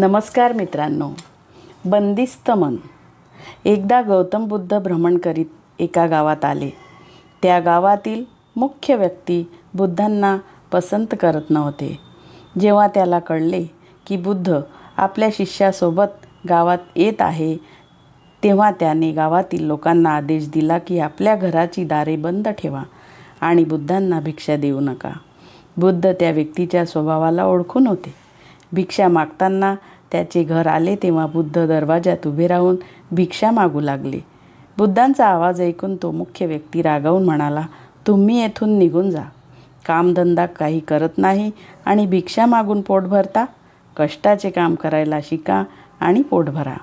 नमस्कार मित्रांनो. बंदिस्त मन. एकदा गौतम बुद्ध भ्रमण करीत एका गावात आले. त्या गावातील मुख्य व्यक्ती बुद्धांना पसंत करत नव्हते. जेव्हा त्याला कळले की बुद्ध आपल्या शिष्यासोबत गावात येत आहे तेव्हा त्याने गावातील लोकांना आदेश दिला की आपल्या घराची दारे बंद ठेवा आणि बुद्धांना भिक्षा देऊ नका. बुद्ध त्या व्यक्तीच्या स्वभावाला ओळखून होते. भिक्षा मागताना त्याचे घर आले तेव्हा बुद्ध दरवाजात उभे राहून भिक्षा मागू लागले. बुद्धांचा आवाज ऐकून तो मुख्य व्यक्ती रागावून म्हणाला तुम्ही येथून निघून जा. कामधंदा काही करत नाही आणि भिक्षा मागून पोट भरता. कष्टाचे काम करायला शिका आणि पोट भरा.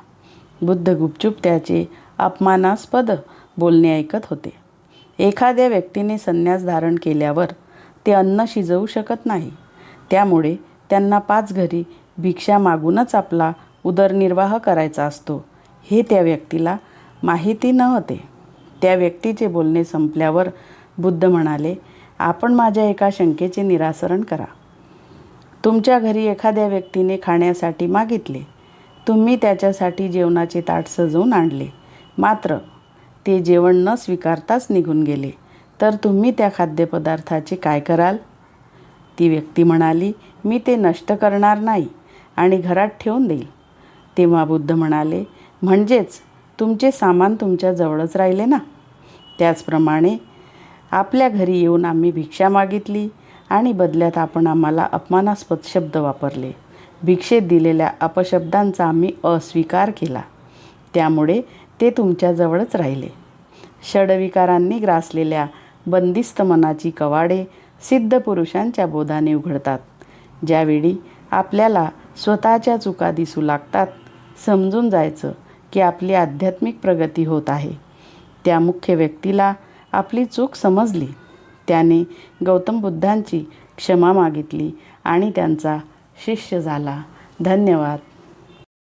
बुद्ध गुपचूप त्याचे अपमानास्पद बोलणे ऐकत होते. एखाद्या व्यक्तीने संन्यास धारण केल्यावर ते अन्न शिजवू शकत नाही. त्यामुळे त्यांना पाच घरी भिक्षा मागूनच आपला उदरनिर्वाह करायचा असतो. हे त्या व्यक्तीला माहिती नव्हते. त्या व्यक्तीचे बोलणे संपल्यावर बुद्ध म्हणाले आपण माझ्या एका शंकेचे निरासरण करा. तुमच्या घरी एखाद्या व्यक्तीने खाण्यासाठी मागितले. तुम्ही त्याच्यासाठी जेवणाचे ताट सजवून आणले. मात्र ते जेवण न स्वीकारताच निघून गेले. तर तुम्ही त्या खाद्यपदार्थाचे काय कराल? ती व्यक्ती म्हणाली मी ते नष्ट करणार नाही. आणि घरात ठेवून देईल. तेव्हा बुद्ध म्हणाले म्हणजेच तुमचे सामान तुमच्या जवळच राहिले ना? त्याचप्रमाणे आपल्या घरी येऊन आम्ही भिक्षा मागितली आणि बदल्यात आपण आम्हाला अपमानास्पद शब्द वापरले. भिक्षेत दिलेल्या अपशब्दांचा आम्ही अस्वीकार केला. त्यामुळे ते तुमच्याजवळच राहिले. षडविकारांनी ग्रासलेल्या बंदिस्त मनाची कवाडे सिद्ध पुरुषांच्या बोधाने उघडतात. ज्यावेळी आपल्याला स्वतःच्या चुका दिसू लागतात. समजून जायचं की आपली आध्यात्मिक प्रगती होत आहे. त्या मुख्य व्यक्तीला आपली चूक समजली. त्याने गौतम बुद्धांची क्षमा मागितली आणि त्यांचा शिष्य झाला. धन्यवाद.